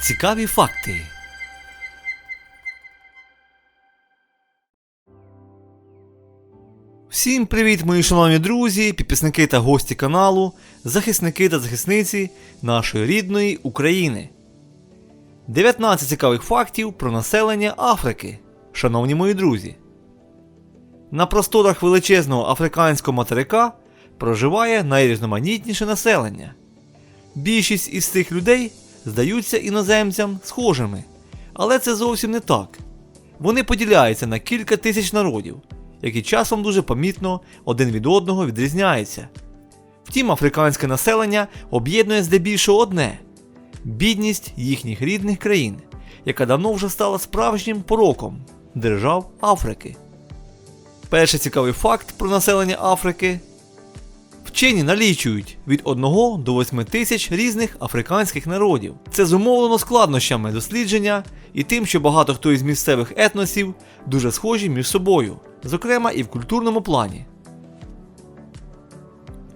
Цікаві факти. Всім привіт, мої шановні друзі, підписники та гості каналу, захисники та захисниці нашої рідної України. 19 цікавих фактів про населення Африки. Шановні мої друзі. На просторах величезного африканського материка проживає найрізноманітніше населення. Більшість із цих людей здаються іноземцям схожими, але це зовсім не так. Вони поділяються на кілька тисяч народів, які часом дуже помітно один від одного відрізняються. Втім, африканське населення об'єднує здебільшого одне бідність їхніх рідних країн, яка давно вже стала справжнім пороком держав Африки. Перший цікавий факт про населення Африки. Вчені налічують від 1 до 8 тисяч різних африканських народів. Це зумовлено складнощами дослідження і тим, що багато хто із місцевих етносів дуже схожі між собою, зокрема і в культурному плані.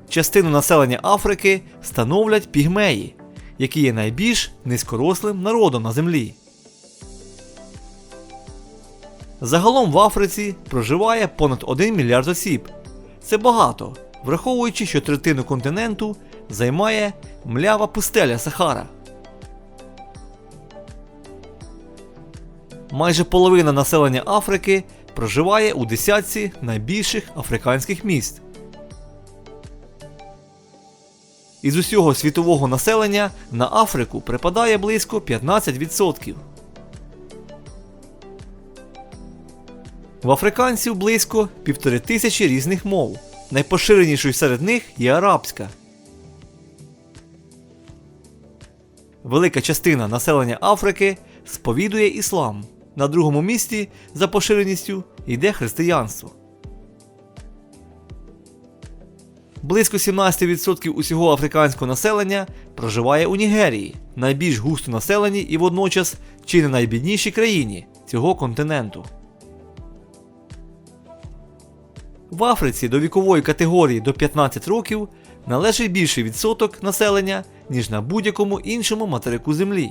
Частину населення Африки становлять пігмеї, які є найбільш низькорослим народом на землі. Загалом в Африці проживає понад 1 мільярд осіб. Це багато, враховуючи, що третину континенту займає млява пустеля Сахара. Майже половина населення Африки проживає у десятці найбільших африканських міст. Із усього світового населення на Африку припадає близько 15%. В африканців близько півтори тисячі різних мов. Найпоширенішою серед них є арабська. Велика частина населення Африки сповідує іслам. На другому місці за поширеністю йде християнство. Близько 17% усього африканського населення проживає у Нігерії, найбільш густо населеній і водночас чи не найбіднішій країні цього континенту. В Африці до вікової категорії до 15 років належить більший відсоток населення, ніж на будь-якому іншому материку Землі.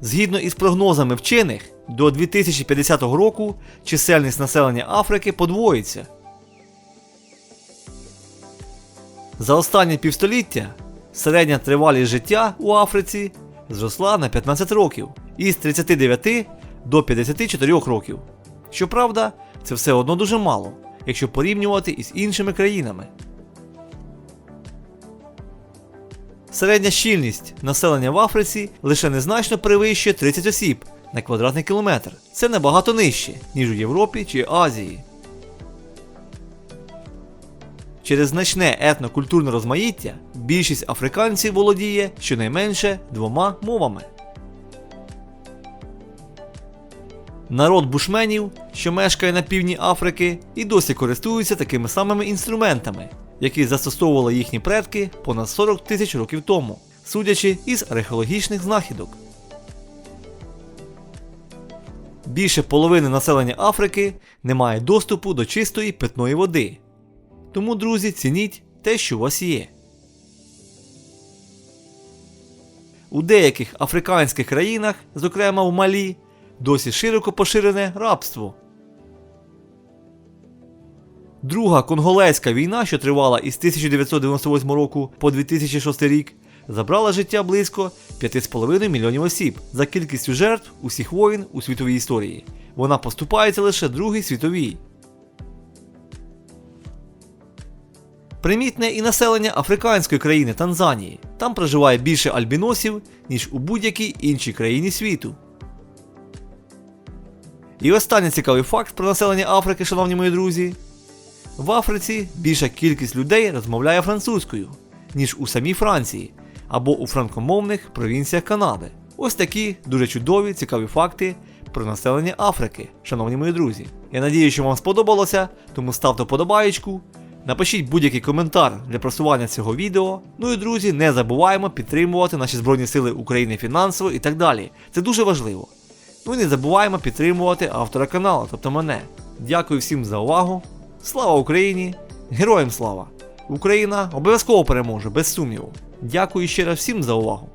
Згідно із прогнозами вчених, до 2050 року чисельність населення Африки подвоїться. За останні півстоліття середня тривалість життя у Африці зросла на 15 років із 39 до 54 років. Щоправда, це все одно дуже мало, якщо порівнювати із іншими країнами. Середня щільність населення в Африці лише незначно перевищує 30 осіб на квадратний кілометр. Це набагато нижче, ніж у Європі чи Азії. Через значне етнокультурне розмаїття більшість африканців володіє щонайменше двома мовами. Народ бушменів, що мешкає на півдні Африки, і досі користуються такими самими інструментами, які застосовували їхні предки понад 40 тисяч років тому, судячи із археологічних знахідок. Більше половини населення Африки не має доступу до чистої питної води. Тому, друзі, цініть те, що у вас є. У деяких африканських країнах, зокрема в Малі, досі широко поширене рабство. Друга конголезька війна, що тривала із 1998 року по 2006 рік, забрала життя близько 5,5 мільйонів осіб за кількістю жертв усіх воїн у світовій історії. Вона поступається лише Другій світовій. Примітне і населення африканської країни Танзанії. Там проживає більше альбіносів, ніж у будь-якій іншій країні світу. І останній цікавий факт про населення Африки, шановні мої друзі. В Африці більша кількість людей розмовляє французькою, ніж у самій Франції або у франкомовних провінціях Канади. Ось такі дуже чудові цікаві факти про населення Африки, шановні мої друзі. Я надію, що вам сподобалося, тому ставте вподобаєчку, напишіть будь-який коментар для просування цього відео. Ну і друзі, не забуваємо підтримувати наші Збройні Сили України фінансово і так далі. Це дуже важливо. Ну і не забуваємо підтримувати автора каналу, тобто мене. Дякую всім за увагу. Слава Україні! Героям слава! Україна обов'язково переможе, без сумніву. Дякую ще раз всім за увагу.